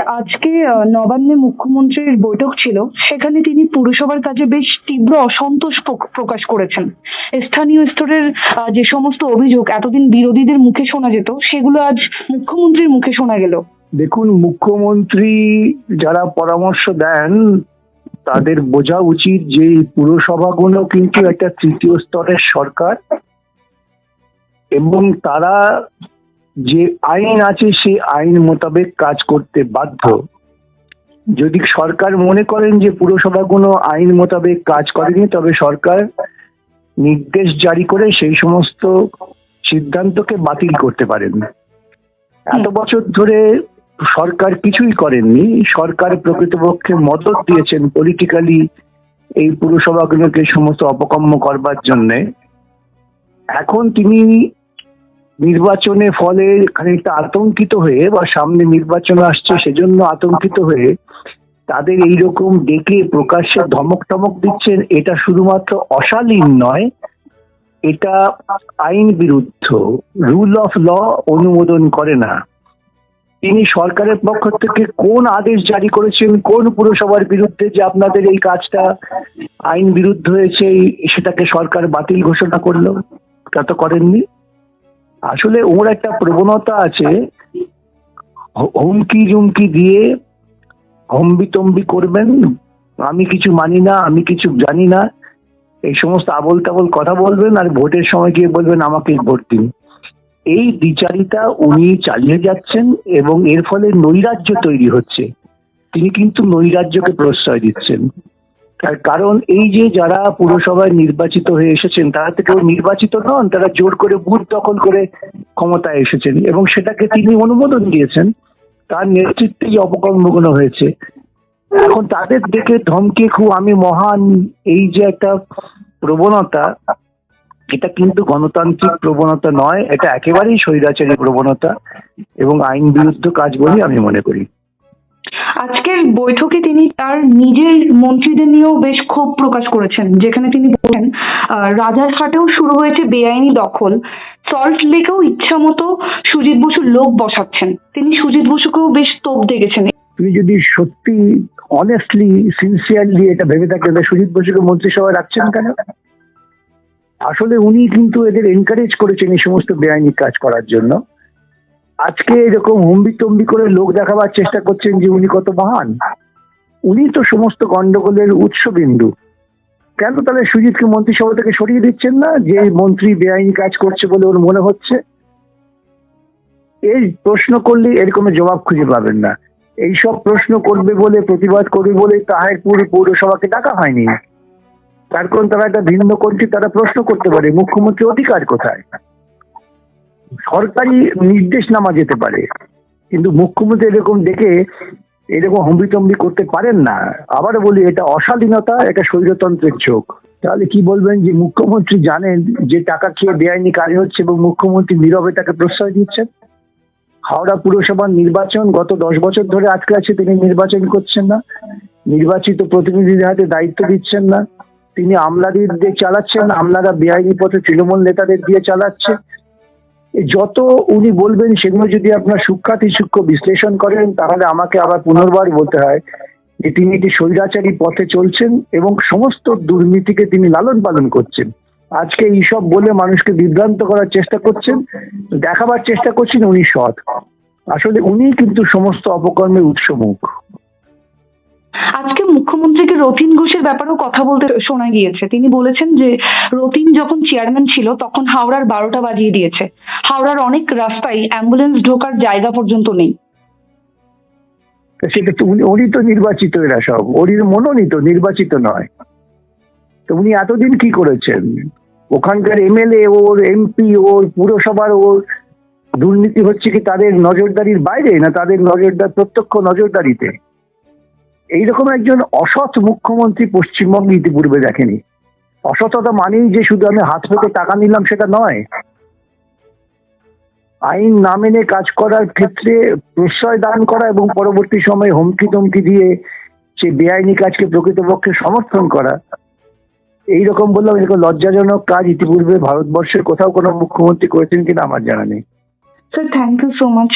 আজকে নবান্নে মুখ্যমন্ত্রীর বৈঠক ছিল। সেখানে তিনি পুরসভার কাজে বেশ তীব্র অসন্তোষ প্রক- প্রকাশ করেছেন। স্থানীয় স্তরের যে সমস্ত অভিযোগ এতদিন বিরোধীদের মুখে শোনা যেত, সেগুলো আজ মুখ্যমন্ত্রীর মুখে শোনা গেল। দেখুন, মুখ্যমন্ত্রী যারা পরামর্শ দেন, তাদের বোঝা উচিত যে পুরসভাগুলো কিন্তু একটা তৃতীয় স্তরের সরকার এবং তারা যে আইন আছে সেই আইন মোতাবেক কাজ করতে বাধ্য। যদি সরকার মনে করেন যে পুরসভাগুলো আইন মোতাবেক কাজ করেনি তবে সরকার নির্দেশ জারি করে সেই সমস্ত সিদ্ধান্তকে বাতিল করতে পারেন। এত বছর ধরে সরকার কিছুই করেননি। সরকার প্রকৃতপক্ষে মদত দিয়েছেন পলিটিক্যালি এই পুরসভাগুলোকে সমস্ত অপকর্ম করবার জন্যে। এখন তিনি নির্বাচনে ফলে খানিকটা আতঙ্কিত হয়ে বা সামনে নির্বাচন আসছে সেজন্য আতঙ্কিত হয়ে তাদের এই রকম ডেকে প্রকাশ্যে ধমক টমক দিচ্ছেন, এটা শুধুমাত্র অশালীন নয়, এটা আইন বিরুদ্ধ, রুল অফ ল অনুমোদন করে না। তিনি সরকারের পক্ষ থেকে কোন আদেশ জারি করেছেন, কোন পুরসভার বিরুদ্ধে যে আপনাদের এই কাজটা আইন বিরুদ্ধ হয়েছে, সেটাকে সরকার বাতিল ঘোষণা করল, তা তো করেননি। আসলে ওর একটা প্রবণতা আছে, হুমকি জুমকি দিয়ে হম্বিতম্বি করবেন। আমি কিছু মানি না, আমি কিছু জানি না। এই সমস্ত আবল তাবল কথা বলবেন আর ভোটের সময় গিয়ে বলবেন, আমাকে ভোট দিন। এই বিচারিতা উনি চালিয়ে যাচ্ছেন এবং এর ফলে নৈরাজ্য তৈরি হচ্ছে। তিনি কিন্তু নৈরাজ্যকে প্রশ্রয় দিচ্ছেন। তার কারণ এই যে যারা পুরসভায় নির্বাচিত হয়ে এসেছেন, তারা তো কেউ নির্বাচিত নন, তারা জোর করে বুথ দখল করে ক্ষমতায় এসেছেন এবং সেটাকে তিনি অনুমোদন দিয়েছেন। তার নেতৃত্বেই অপকর্মগুলো হয়েছে। এখন তাদের দেখে ধমকে খুব আমি মহান এই যে একটা প্রবণতা, এটা কিন্তু গণতান্ত্রিক প্রবণতা নয়, এটা একেবারেই স্বৈরাচারী প্রবণতা এবং আইন বিরুদ্ধ কাজ বলে আমি মনে করি। আজকের বৈঠকে তিনি তার নিজের মন্ত্রীদের নিয়েও বেশ ক্ষোভ প্রকাশ করেছেন, যেখানে তিনি বলেন রাজারহাটেও শুরু হয়েছে বেআইনি দখল। সল্ট লেকেও ইচ্ছা মতো সুজিত বসুর লোক বসাচ্ছেন। তিনি সুজিত বসুকেও বেশ তোপ দেখেছেন। তুমি যদি সত্যি অনেস্টলি সিনসিয়ারলি এটা ভেবে থাকেন সুজিত বসুকে মন্ত্রিসভায় রাখছেন কেন? আসলে উনি কিন্তু এদের এনকারেজ করেছেন এই সমস্ত বেআইনি কাজ করার জন্য। আজকে এরকম হম্বি তম্বি করে লোক দেখাবার চেষ্টা করছেন যে উনি কত মহান। উনি তো সমস্ত গন্ডগোলের উৎসবিন্দু। কেন তাহলে সুজিতকে মন্ত্রিসভা থেকে সরিয়ে দিচ্ছেন না যে এই মন্ত্রী বেআইনি কাজ করছে বলে ওর মনে হচ্ছে? এই প্রশ্ন করলে এর কোনো জবাব খুঁজে পাবেন না। এইসব প্রশ্ন করবে বলে, প্রতিবাদ করবে বলে তাহারপুর পৌরসভাকে ডাকা হয়নি। তার কারণ তারা একটা ভিন্ন কণ্ঠী তারা প্রশ্ন করতে পারে, মুখ্যমন্ত্রী অধিকার কোথায়? সরকারি নির্দেশনামা যেতে পারে, কিন্তু মুখ্যমন্ত্রী এরকম ডেকে এরকম হম্বিতম্বি করতে পারেন না। আবারও বলি, এটা অশালীনতা, এটা স্বৈরতন্ত্রের চোখ। তাহলে কি বলবেন যে মুখ্যমন্ত্রী জানেন যে টাকা খেয়ে বেআইনি কাজ হচ্ছে এবং মুখ্যমন্ত্রী নীরবে তাকে প্রশ্রয় দিচ্ছেন? হাওড়া পুরসভার নির্বাচন গত দশ বছর ধরে আটকে আছে, তিনি নির্বাচন করছেন না। নির্বাচিত প্রতিনিধিদের হাতে দায়িত্ব দিচ্ছেন না। তিনি আমলাদের দিয়ে চালাচ্ছেন, আমলারা বেআইনি পথে তৃণমূল নেতাদের দিয়ে চালাচ্ছে। যত উনি বলবেন সেগুলো যদি আপনার সূক্ষাতি সূক্ষ্ম বিশ্লেষণ করেন, তাহলে আমাকে আবার পুনর্বার বলতে হয় যে তিনি একটি স্বৈরাচারী পথে চলছেন এবং সমস্ত দুর্নীতিকে তিনি লালন পালন করছেন। আজকে এইসব বলে মানুষকে বিভ্রান্ত করার চেষ্টা করছেন, দেখাবার চেষ্টা করছেন উনি সৎ। আসলে উনি কিন্তু সমস্ত অপকর্মের উৎসমুখ। আজকে মুখ্যমন্ত্রীকে রতিন ঘোষের ব্যাপারেও কথা বলতে শোনা গিয়েছে। তিনি বলেছেন যে, রতিন যখন চেয়ারম্যান ছিল, তখন হাওড়ার বারোটা বাজিয়ে দিয়েছে। হাওড়ার অনেক রাস্তায় অ্যাম্বুলেন্স ঢোকার জায়গা পর্যন্ত নেই। তো উনি উনি তো নির্বাচিত এরা সব। উনি মনোনীত, নির্বাচিত নয়। তো উনি এতদিন কি করেছেন? ওখানকার এমএলএ ওর, এমপি ওর, পুরসভার ওর। দুর্নীতি হচ্ছে কি তাদের নজরদারির বাইরে, না তাদের নজরদার প্রত্যক্ষ নজরদারিতে? এইরকম একজন অসৎ মুখ্যমন্ত্রী পশ্চিমবঙ্গে ইতিপূর্বে দেখেনি। অসততা মানেই যে শুধু আমি হাত পেতে টাকা নিলাম সেটা নয়। আইন না মেনে কাজ করার ক্ষেত্রে প্রশ্রয় দান করা এবং পরবর্তী সময়ে হুমকি তমকি দিয়ে সে বেআইনি কাজকে প্রকৃতপক্ষে সমর্থন করা এই রকম বললাম এরকম লজ্জাজনক কাজ ইতিপূর্বে ভারতবর্ষের কোথাও কোনো মুখ্যমন্ত্রী করেছেন কিনা আমার জানা নেই। Sir thank you so much